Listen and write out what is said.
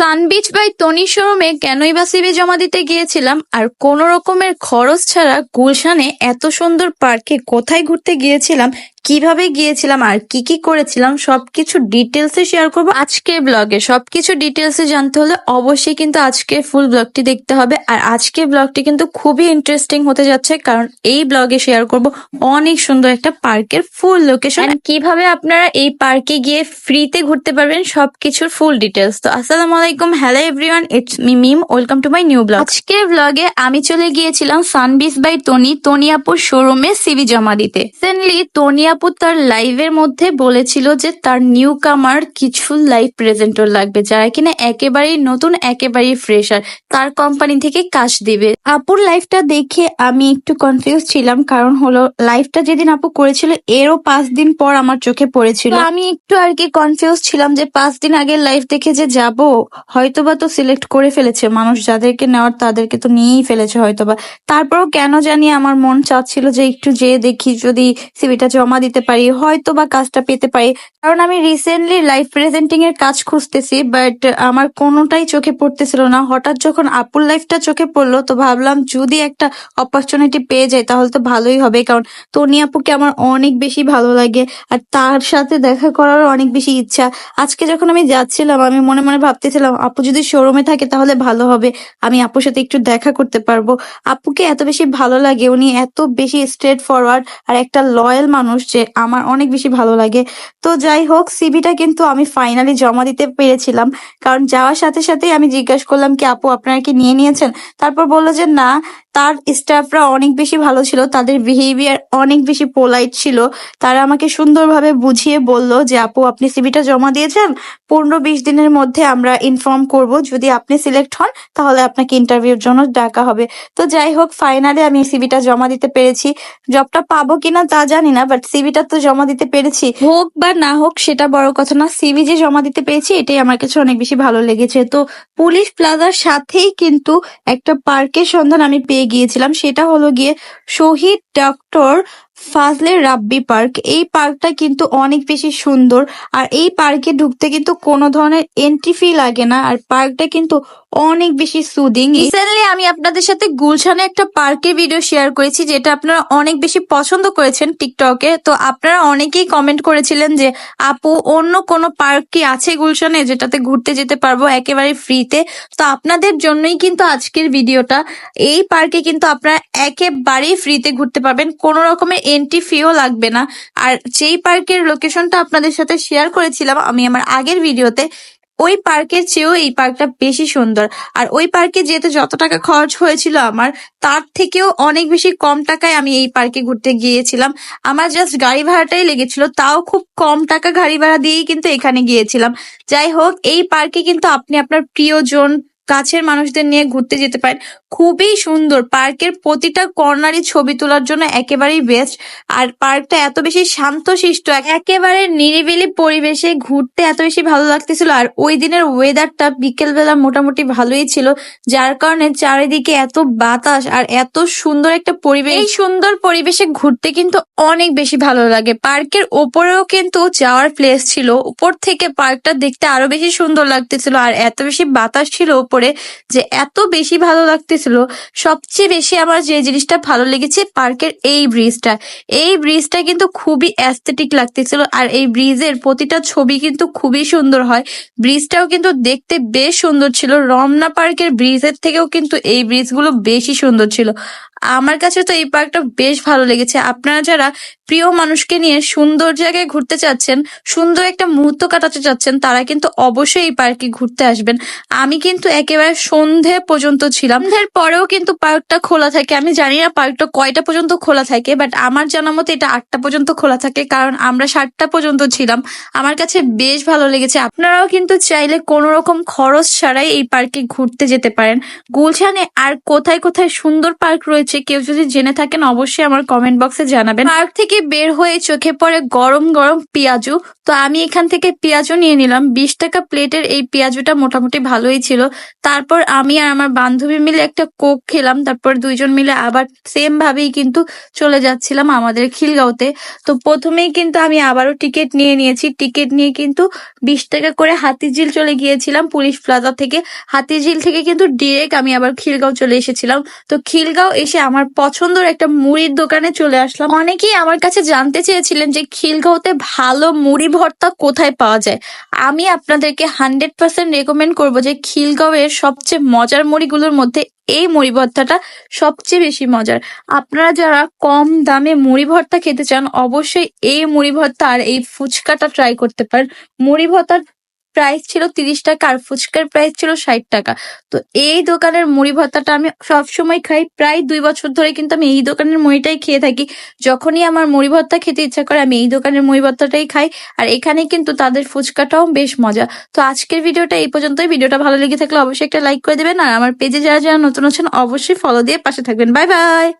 সানবিচ by Toni শোরুমে কেনই বা সিবি জমা দিতে গিয়েছিলাম? আর কোনো রকমের খরচ ছাড়া গুলশানে এত সুন্দর পার্কে কোথায় ঘুরতে গিয়েছিলাম কীভাবে গিয়েছিলাম আর কি কি করেছিলাম, সবকিছু ডিটেলসে শেয়ার করব। আজকে ব্লগে সবকিছু ডিটেলসে জানতে হলে অবশ্যই কিন্তু আজকে ফুল ব্লগটি দেখতে হবে। আর আজকের ব্লগটি কিন্তু খুবই ইন্টারেস্টিং হতে যাচ্ছে, কারণ এই ব্লগে শেয়ার করব অনেক সুন্দর একটা পার্কের ফুল লোকেশন কীভাবে আপনারা এই পার্কে গিয়ে ফ্রিতে ঘুরতে পারবেন সবকিছুর ফুল ডিটেলস তো আসসালামু আলাইকুম hello everyone it's me Mim welcome to my new blog আজকের ব্লগে আমি চলে গিয়েছিলাম সানবিস বাই টনি টনি আপুর শোরুমে সিভি জমা দিতে। রিসেন্টলি টনি আপু তার লাইভের মধ্যে বলেছিল যে তার নিউ কামার কিছু লাইভ প্রেজেন্টর লাগবে, যারা কিনা একেবারেই নতুন, একেবারেই ফ্রেশার। তার কোম্পানি থেকে কাজ দিবে। আপুর লাইফটা দেখে আমি একটু কনফিউজ ছিলাম, কারণ হলো লাইফটা যেদিন আপু করেছিল, এরও পাঁচ দিন পর আমার চোখে পড়েছিল। আমি একটু আর কি কনফিউজ ছিলাম যে পাঁচ দিন আগে লাইফ দেখে যে যাব, হয়তোবা তো সিলেক্ট করে ফেলেছে। মানুষ যাদেরকে নেওয়ার, তাদেরকে তো নিয়েই ফেলেছে হয়তোবা। তারপরও কেন জানি আমার মন চাচ্ছিল যে একটু যেয়ে দেখি, যদি সিভিটা জমা দিতে পারি, হয়তো বা কাজটা পেতে পারি। কারণ আমি রিসেন্টলি লাইভ প্রেজেন্টিং এর কাজ খুঁজতেছি বাট আমার কোনোটাই চোখে পড়তেছিল না। হঠাৎ যখন আপুর লাইফটা চোখে পড়ল, তো ভাবলাম যদি একটা অপরচুনিটি পেয়ে যাই, তাহলে তো ভালোই হবে। কারণ তনি আপুকে আমার অনেক বেশি ভালো লাগে, আর তার সাথে দেখা করারও অনেক বেশি ইচ্ছা। আজকে যখন আমি যাচ্ছিলাম, আমি মনে মনে ভাবতেছিলাম, আপু যদি শোরুমে থাকে, তাহলে ভালো হবে। আমি আপুর সাথে একটু দেখা করতে পারব। আপুকে এত বেশি ভালো লাগে, উনি এত বেশি স্ট্রেট ফরওয়ার্ড আর একটা লয়াল মানুষ যে আমার অনেক বেশি ভালো লাগে। তো যাই হোক সিভিটা কিন্তু আমি ফাইনালি জমা দিতে পেরেছিলাম। কারণ যাওয়ার সাথে সাথে আমি জিজ্ঞাসা করলাম কি, আপু আপনারা কি নিয়ে নিয়েছেন? তারপর বলল যে, না তার স্টাফরা অনেক বেশি ভালো ছিল, তাদের বিহেভিয়ার অনেক বেশি পোলাইট ছিল। তারা আমাকে সুন্দরভাবে বুঝিয়ে বলল যে, আপু, আপনি সিভিটা জমা দিয়েছেন, পনেরো বিশ দিনের মধ্যে আমরা ইনফর্ম করব। যদি আপনি সিলেক্ট হন, তাহলে আপনাকে ইন্টারভিউর জন্য ডাকা হবে। তো যাই হোক ফাইনালি আমি সিভিটা জমা দিতে পেরেছি। জবটা পাবো কিনা তা জানি না বাট সিভিটা তো জমা দিতে পেরেছি। হোক বা না হোক, সেটা বড় কথা না। সিভি যে জমা দিতে পেরেছি, এটাই আমার কাছে অনেক বেশি ভালো লেগেছে। তো পুলিশ প্লাজার সাথেই কিন্তু একটা পার্কের সন্ধান আমি পেয়ে গিয়েছিলাম, সেটা হলো গিয়ে শহীদ ডক্টর ফাজলে রাব্বি পার্ক। এই পার্কটা কিন্তু অনেক বেশি সুন্দর আর এই পার্কে ঢুকতে কিন্তু কোনো ধরনের এন্ট্রি ফি লাগে না আর পার্কটা কিন্তু অনেক বেশি সুদিং রিসেন্টলি আমি আপনাদের সাথে গুলশানে একটা পার্কের ভিডিও শেয়ার করেছি, যেটা আপনারা অনেক বেশি পছন্দ করেছেন টিকটকে তো আপনারা অনেকেই কমেন্ট করেছিলেন যে, আপু, অন্য কোনো পার্ক কি আছে গুলশানে যেটাতে ঘুরতে যেতে পারব একেবারে ফ্রিতে তো আপনাদের জন্যই কিন্তু আজকের ভিডিওটা এই পার্কে কিন্তু আপনারা একেবারেই ফ্রিতে ঘুরতে পারবেন। কোনো রকমের এন্ট্রি ফিও লাগবে না। আর যেই পার্কের লোকেশনটা আপনাদের সাথে শেয়ার করেছিলাম, আমি আমার আগের ভিডিওতে ওই পার্কের চেয়েও এই পার্কটা বেশি সুন্দর। আর ওই পার্কে যেতে যত টাকা খরচ হয়েছিল আমার, তার থেকেও অনেক বেশি কম টাকায় আমি এই পার্কে ঘুরতে গিয়েছিলাম। আমার জাস্ট গাড়ি ভাড়াটাই লেগেছিল, তাও খুব কম টাকা গাড়ি ভাড়া দিয়েই কিন্তু এখানে গিয়েছিলাম। যাই হোক, এই পার্কে কিন্তু আপনি আপনার প্রিয়জন কাছের মানুষদের নিয়ে ঘুরতে যেতে পারেন। খুবই সুন্দর। পার্কের প্রতিটা কর্নারই ছবি তোলার জন্য একেবারেই বেস্ট আর পার্কটা এত বেশি শান্তশিষ্ট, একেবারে নিরিবিলি পরিবেশে ঘুরতে এত বেশি ভালো লাগতেছিল। আর ওই দিনের ওয়েদারটা বিকেলবেলা মোটামুটি ভালোই ছিল, যার কারণে চারিদিকে এত বাতাস আর এত সুন্দর একটা পরিবেশ। এই সুন্দর পরিবেশে ঘুরতে কিন্তু অনেক বেশি ভালো লাগে। পার্কের ওপরেও কিন্তু যাওয়ার প্লেস ছিল। উপর থেকে পার্কটা দেখতে আরও বেশি সুন্দর লাগতেছিল। আর এত বেশি বাতাস ছিল উপরে যে এত বেশি ভালো লাগতেছিল, সবচেয়ে বেশি আমার যে জিনিসটা ভালো লেগেছে পার্কের এই ব্রিজটা এই ব্রিজটা কিন্তু খুবই অ্যাস্থেটিক লাগতেছিল আর এই ব্রিজের প্রতিটা ছবি কিন্তু খুবই সুন্দর হয়। ব্রিজটাও কিন্তু দেখতে বেশ সুন্দর ছিল। রমনা পার্কের ব্রিজের থেকেও কিন্তু এই ব্রিজগুলো বেশি সুন্দর ছিল। আমার কাছে তো এই পার্কটা বেশ ভালো লেগেছে। আপনারা যারা প্রিয় মানুষকে নিয়ে সুন্দর জায়গায় ঘুরতে চাচ্ছেন, সুন্দর একটা মুহূর্ত কাটাতে চাচ্ছেন, তারা কিন্তু অবশ্যই এই পার্কে ঘুরতে আসবেন। আমি কিন্তু একেবারে সন্ধে পর্যন্ত ছিলাম। সন্ধ্যের পরেও কিন্তু পার্কটা খোলা থাকে। আমি জানি না পার্কটা কয়টা পর্যন্ত খোলা থাকে বাট আমার জানা মতে এটা আটটা পর্যন্ত খোলা থাকে, কারণ আমরা সাতটা পর্যন্ত ছিলাম। আমার কাছে বেশ ভালো লেগেছে। আপনারাও কিন্তু চাইলে কোনো রকম খরচ ছাড়াই এই পার্কে ঘুরতে যেতে পারেন। গুলশানে আর কোথায় কোথায় সুন্দর পার্ক রয়েছে হচ্ছে কেউ যদি জেনে থাকেন, অবশ্যই আমার কমেন্ট বক্সে জানাবেন। পার্ক থেকে বের হয়ে চোখে পড়ে গরম গরম পেঁয়াজু। তো আমি এখান থেকে পেঁয়াজু নিয়ে নিলাম। বিশ টাকা প্লেটের এই পেঁয়াজুটা মোটামুটি ভালোই ছিল। তারপর আমি আর আমার বান্ধবী মিলে একটা কোক খেলাম। তারপর দুইজন মিলে আবার সেম ভাবেই কিন্তু চলে যাচ্ছিলাম আমাদের খিলগাঁওতে। তো প্রথমেই কিন্তু আমি আবারও টিকিট নিয়ে নিয়েছি। টিকিট নিয়ে কিন্তু বিশ টাকা করে হাতিঝিল চলে গিয়েছিলাম পুলিশ প্লাজা থেকে। হাতিঝিল থেকে কিন্তু ডিরেক্ট আমি আবার খিলগাঁও চলে এসেছিলাম। তো খিলগাঁও এসে আমার পছন্দের একটা মুড়ির দোকানে চলে আসলাম। অনেকেই আমার কাছে জানতে চেয়েছিলেন যে খিলগাঁওতে ভালো মুড়ি ভর্তা কোথায় পাওয়া যায়। আমি আপনাদেরকে হান্ড্রেড পার্সেন্ট রেকমেন্ড করব যে খিলগাঁওয়ের সবচেয়ে মজার মুড়িগুলোর মধ্যে এই মুড়ি ভর্তাটা সবচেয়ে বেশি মজার। আপনারা যারা কম দামে মুড়ি ভর্তা খেতে চান, অবশ্যই এই মুড়ি ভর্তা আর এই ফুচকাটা ট্রাই করতে পারেন। মুড়ি ভর্তার প্রাইস ছিল তিরিশ টাকা আর ফুচকার প্রাইস ছিল ষাট টাকা। তো এই দোকানের মুড়ি ভর্তাটা আমি সবসময় খাই। প্রায় দুই বছর ধরে কিন্তু আমি এই দোকানের মুড়িটাই খেয়ে থাকি। যখনই আমার মুড়ি ভর্তা খেতে ইচ্ছা করে আমি এই দোকানের মুড়ি ভর্তাটাই খাই। আর এখানে কিন্তু তাদের ফুচকাটাও বেশ মজা। তো আজকের ভিডিওটা এই পর্যন্তই। ভিডিওটা ভালো লেগে থাকলে অবশ্যই একটা লাইক করে দেবেন। আর আমার পেজে যারা যারা নতুন আছেন, অবশ্যই ফলো দিয়ে পাশে থাকবেন। Bye bye